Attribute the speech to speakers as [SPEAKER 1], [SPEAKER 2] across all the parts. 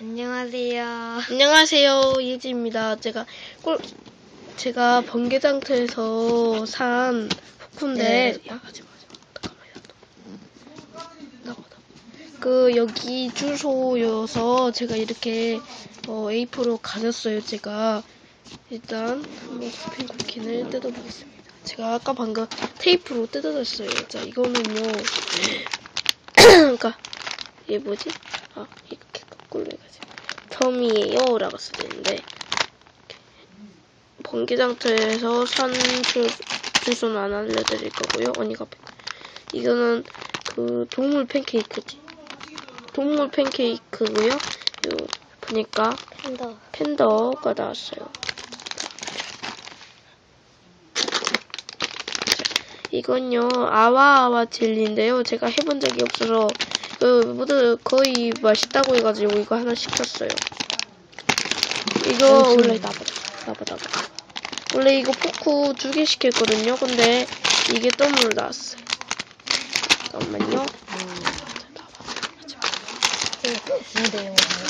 [SPEAKER 1] 안녕하세요.
[SPEAKER 2] 안녕하세요 예지입니다. 제가 꿀 제가 번개장터에서 산 폭포인데
[SPEAKER 1] 네.
[SPEAKER 2] 야 하지 마 하지 마 잠깐만요 나가 나가 그 여기 주소여서 제가 이렇게 어, A4로 가졌어요 제가 일단 한번 스핀 쿠키를 뜯어보겠습니다. 제가 아까 방금 테이프로 뜯어졌어요. 자 이거는요 그러니까 이게 뭐지? 아 이렇게 거꾸로 해가지고 텀이에요? 라고 써있는데 번개장터에서 산 주, 주소는 안 알려드릴 거고요. 언니가 이거는 그 동물 팬케이크지. 동물 팬케이크고요. 요 보니까
[SPEAKER 1] 팬더.
[SPEAKER 2] 팬더가 나왔어요. 이건요 아와아와 젤리인데요. 제가 해본 적이 없어서 그 모두 거의 맛있다고 해가지고 이거 하나 시켰어요. 이거 원래 나보다 나보다 원래 이거 포크 두 개 시켰거든요. 근데 이게 덤으로 나왔어요. 잠깐만요.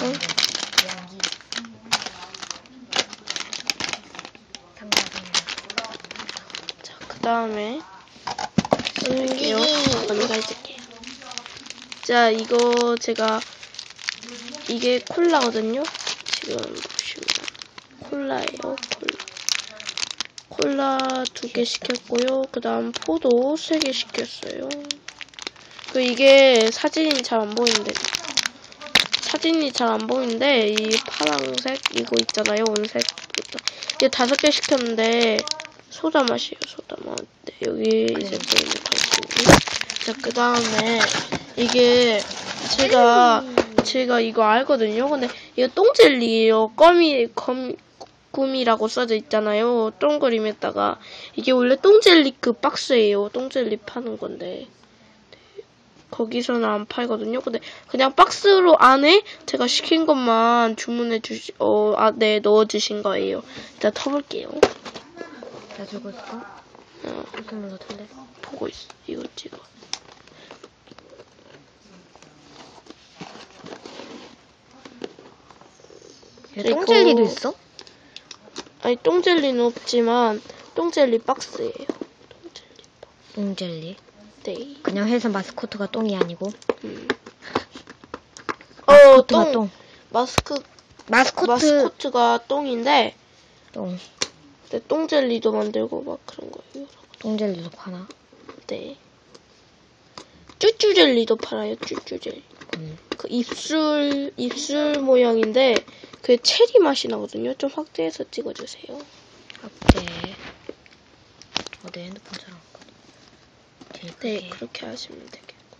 [SPEAKER 2] 응? 자, 그 다음에
[SPEAKER 1] 신기기.
[SPEAKER 2] 언니가 해줄게 요. 자, 이거 제가 이게 콜라거든요. 지금 보시면 콜라예요. 콜라. 콜라 두 개 시켰고요. 그 다음 포도 세 개 시켰어요. 그 이게 사진이 잘 안 보이는데 사진이 잘 안 보이는데 이 파랑색 이거 있잖아요. 온색 이게 다섯 개 시켰는데 소다 맛이에요. 소다 맛. 네, 여기 이제 보이는 당신이. 자, 그 다음에 이게 제가 제가 이거 알거든요. 근데 이거 똥젤리예요. 껌이 검 꿈이라고 써져 있잖아요. 동그림에다가 이게 원래 똥젤리 그 박스예요. 똥젤리 파는 건데 네, 거기서는 안 팔거든요. 근데 그냥 박스로 안에 제가 시킨 것만 주문해 주시 어 안에 넣어 주신 거예요. 일단 터볼게요.
[SPEAKER 1] 나 주고 있어?
[SPEAKER 2] 어,
[SPEAKER 1] 틀래?
[SPEAKER 2] 보고 있어. 이거 찍어. 이거-
[SPEAKER 1] 똥젤리도 있어?
[SPEAKER 2] 아니 똥젤리는 없지만 똥젤리 박스예요. 똥젤리.
[SPEAKER 1] 똥젤리.
[SPEAKER 2] 네.
[SPEAKER 1] 그냥 회사 마스코트가 똥이 아니고.
[SPEAKER 2] 음.
[SPEAKER 1] 마스코트가
[SPEAKER 2] 똥.
[SPEAKER 1] 똥.
[SPEAKER 2] 마스크
[SPEAKER 1] 마스코트
[SPEAKER 2] 마스코트가 똥인데
[SPEAKER 1] 똥.
[SPEAKER 2] 근데 똥젤리도 만들고 막 그런 거예요.
[SPEAKER 1] 똥젤리도 파나?
[SPEAKER 2] 네. 쭈쭈젤리도 팔아요. 쭈쭈젤리.
[SPEAKER 1] 음.
[SPEAKER 2] 그 입술 입술 모양인데 그 체리 맛이 나거든요. 좀 확대해서 찍어주세요.
[SPEAKER 1] 앞에 어내 핸드폰 잘안 꺼.
[SPEAKER 2] 네, 그렇게 하시면 되겠고.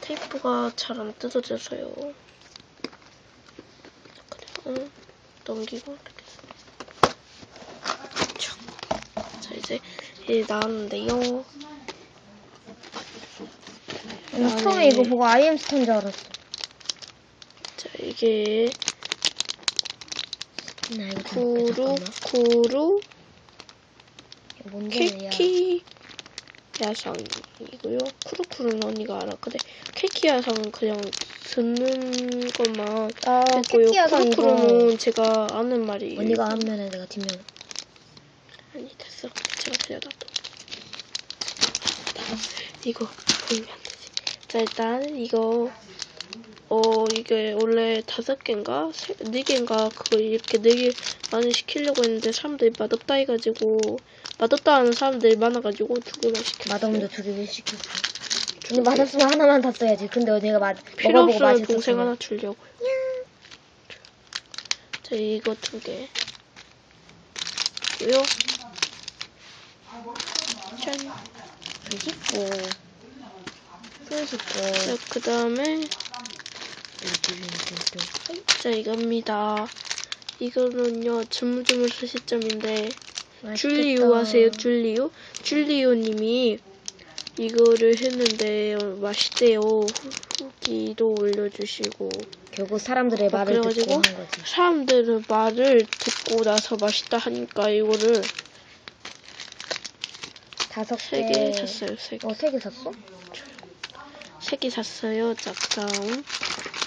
[SPEAKER 2] 테이프가 잘 안 뜯어져서요. 그냥 넘기고 이렇게. 촥. 자, 이제 이제 나왔는데요.
[SPEAKER 1] 음, 처음에 이거 보고 아이엠 스톤인 줄 알았어.
[SPEAKER 2] 자, 이게
[SPEAKER 1] 나 이거 좀
[SPEAKER 2] 구루. 구루,
[SPEAKER 1] 이거 뭔데? 야.
[SPEAKER 2] 케이키 야상이고요. 쿠루쿠루는 언니가 알아. 근데 케이키 야상은 그냥 듣는 것만
[SPEAKER 1] 아,
[SPEAKER 2] 했고요. 쿠루쿠루는 제가 아는 말이에요.
[SPEAKER 1] 언니가 한 면에 내가 뒷면.
[SPEAKER 2] 아니 됐어. 제가 놔둬. 이거 보이면. 자 일단 이거 어 이게 원래 다섯 개인가 세- 네 개인가 그거 이렇게 네개 많이 시키려고 했는데 사람들이 맛없다 해가지고 맛없다 하는 사람들이 많아가지고 두 개만 시켰어요.
[SPEAKER 1] 맛없는데 두 개를 시켰어. 근데 맛없으면 하나만 다 써야지. 근데 언니가 맛
[SPEAKER 2] 필요
[SPEAKER 1] 먹어보고
[SPEAKER 2] 없어요.
[SPEAKER 1] 맛있었어.
[SPEAKER 2] 동생 하나 주려고요. 자 이거 두 개. 고요. 짠.
[SPEAKER 1] 맛있고.
[SPEAKER 2] 자, 그 다음에 자 이겁니다. 이거는요 주물주물 시점인데 줄리오 아세요? 줄리오? 줄리오 님이 이거를 했는데 맛있대요. 후- 후기도 올려주시고
[SPEAKER 1] 결국 사람들의
[SPEAKER 2] 어,
[SPEAKER 1] 말을 듣고 한 거지.
[SPEAKER 2] 사람들은 말을 듣고 나서 맛있다 하니까 이거를
[SPEAKER 1] 다섯. 개
[SPEAKER 2] 샀어요. 세 개.
[SPEAKER 1] 어, 세 개 샀어?
[SPEAKER 2] 세 개 샀어요. 자, 그다음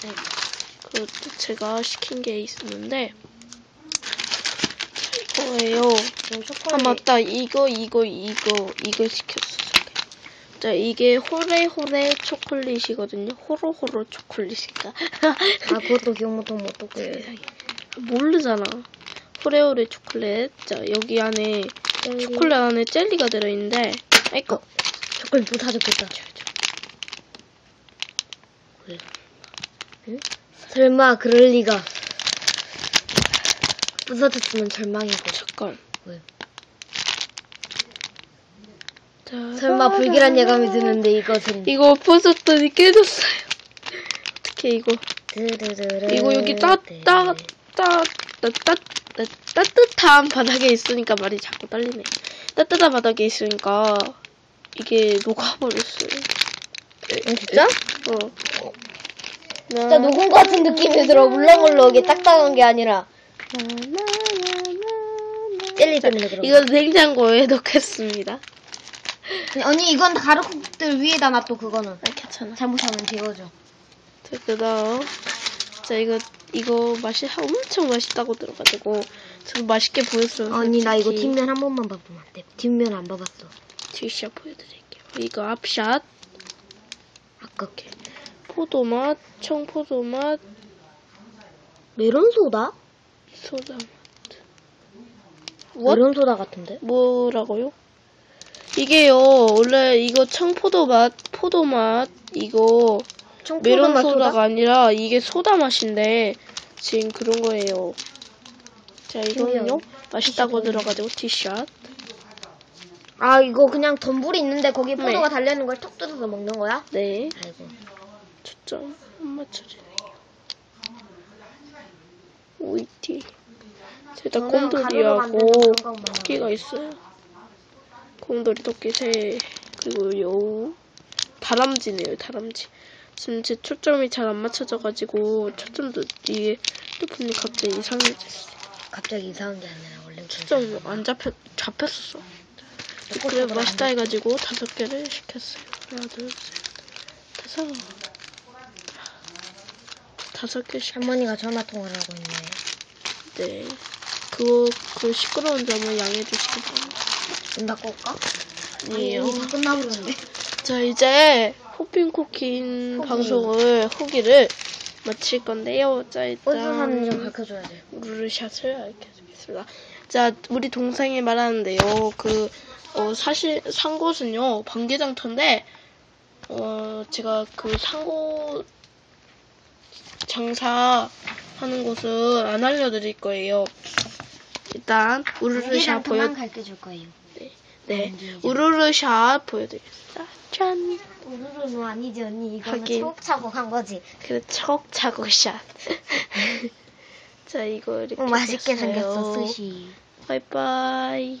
[SPEAKER 2] 네. 또 제가 시킨 게 있었는데 이거예요.
[SPEAKER 1] 지금
[SPEAKER 2] 아. 맞다 이거 이거 이거 이거 시켰어. 자 이게 호레호레 초콜릿이거든요. 호로호로 초콜릿인가?
[SPEAKER 1] 아, 그것도 기억 못하면 어떡해.
[SPEAKER 2] 모르잖아. 호레호레 초콜릿. 자 여기 안에 초콜릿 안에 젤리가 들어있는데 아이고
[SPEAKER 1] 초콜릿 또 사줬겠다. 응? 설마 그럴 리가. 부서졌으면 절망이고.
[SPEAKER 2] 잠깐.
[SPEAKER 1] 왜?
[SPEAKER 2] 자,
[SPEAKER 1] 설마 불길한 예감이 드는데 이것은.
[SPEAKER 2] 이거 부쉈더니 깨졌어요. 어떻게 이거?
[SPEAKER 1] 드르르르.
[SPEAKER 2] 이거 여기 따따 따, 따, 따, 따, 따뜻한 바닥에 있으니까 말이 자꾸 딸리네. 따뜻한 바닥에 있으니까 이게 녹아버렸어요.
[SPEAKER 1] 응, 진짜?
[SPEAKER 2] 어.
[SPEAKER 1] 진짜 녹은 것 같은 느낌이 들어. 물렁물렁 이게 딱딱한 게 아니라. 젤리 그런
[SPEAKER 2] 이거 냉장고에 넣겠습니다.
[SPEAKER 1] 아니, 이건 가루국들 위에다 놔둬, 그거는.
[SPEAKER 2] 아, 괜찮아.
[SPEAKER 1] 잘못하면 지워져.
[SPEAKER 2] 자, 그다음 자 이거 이거 맛이 엄청 맛있다고 들어가지고 저 맛있게 보였어요.
[SPEAKER 1] 아니, 나 이거. 뒷면 한 번만 봐보면 안 돼. 뒷면 안 봐봤어.
[SPEAKER 2] 뒷샷 보여드릴게요. 이거 앞샷
[SPEAKER 1] 아깝게.
[SPEAKER 2] 포도맛, 청포도맛,
[SPEAKER 1] 메론 소다?
[SPEAKER 2] 소다맛. 뭐?
[SPEAKER 1] 메론 소다 같은데?
[SPEAKER 2] 뭐라고요? 이게요 원래 이거 청포도 맛, 포도 맛 이거 메론
[SPEAKER 1] 청포도맛
[SPEAKER 2] 소다가
[SPEAKER 1] 소다?
[SPEAKER 2] 아니라 이게 소다 맛인데 지금 그런 거예요. 자 이거는요. 맛있다고. 들어가지고 티샷.
[SPEAKER 1] 아, 이거 그냥 덤불이 있는데 거기
[SPEAKER 2] 네.
[SPEAKER 1] 포도가 달려있는 걸톡 뜯어서 먹는 거야?
[SPEAKER 2] 네.
[SPEAKER 1] 아이고.
[SPEAKER 2] 초점 안 맞춰지네요. 오이티. 제가
[SPEAKER 1] 저는 가루로
[SPEAKER 2] 곰돌이하고
[SPEAKER 1] 건강.
[SPEAKER 2] 토끼가 있어요. 곰돌이, 토끼, 새, 그리고 여우. 다람쥐네요, 다람쥐. 지금 제 초점이 잘 안 맞춰져가지고 초점도 이게 핸드폰이 갑자기 이상해졌어요.
[SPEAKER 1] 갑자기 이상한 게 아니라 원래
[SPEAKER 2] 초점 안 잡혔, 잡혔었어. 그래 맛있다 해가지고 다섯 개를 시켰어요. 하나, 둘, 셋, 다섯. 다섯 개 시켰
[SPEAKER 1] 할머니가 전화 통화를 하고 있네.
[SPEAKER 2] 네. 그거, 그 시끄러운 점을 양해해 주시기 바랍니다.
[SPEAKER 1] 문 닫고 올까?
[SPEAKER 2] 아니에요.
[SPEAKER 1] 이미 다 끝나버렸는데.
[SPEAKER 2] 자, 이제 호핑코킨
[SPEAKER 1] 후기.
[SPEAKER 2] 방송을, 후기를 마칠 건데요. 자,
[SPEAKER 1] 어디서 사는지 좀
[SPEAKER 2] 일단,
[SPEAKER 1] 밝혀줘야지.
[SPEAKER 2] 루르샷을 알려드리겠습니다. 자, 우리 동생이 말하는데요. 그, 어, 사실, 산 곳은요, 방개장터인데, 어, 제가 그 상고 장사하는 곳은 안 알려드릴 거예요. 일단, 우르르샷 보여,
[SPEAKER 1] 가르쳐 줄 거예요.
[SPEAKER 2] 네,
[SPEAKER 1] 음,
[SPEAKER 2] 우르르샷 보여드리겠습니다. 짠!
[SPEAKER 1] 오늘은 아니지 언니 이거는
[SPEAKER 2] 하긴.
[SPEAKER 1] 차곡차곡 한 거지.
[SPEAKER 2] 그 차곡차곡 샷. 자, 이거 이렇게
[SPEAKER 1] 어, 맛있게. 생겼어 스시.
[SPEAKER 2] 바이바이.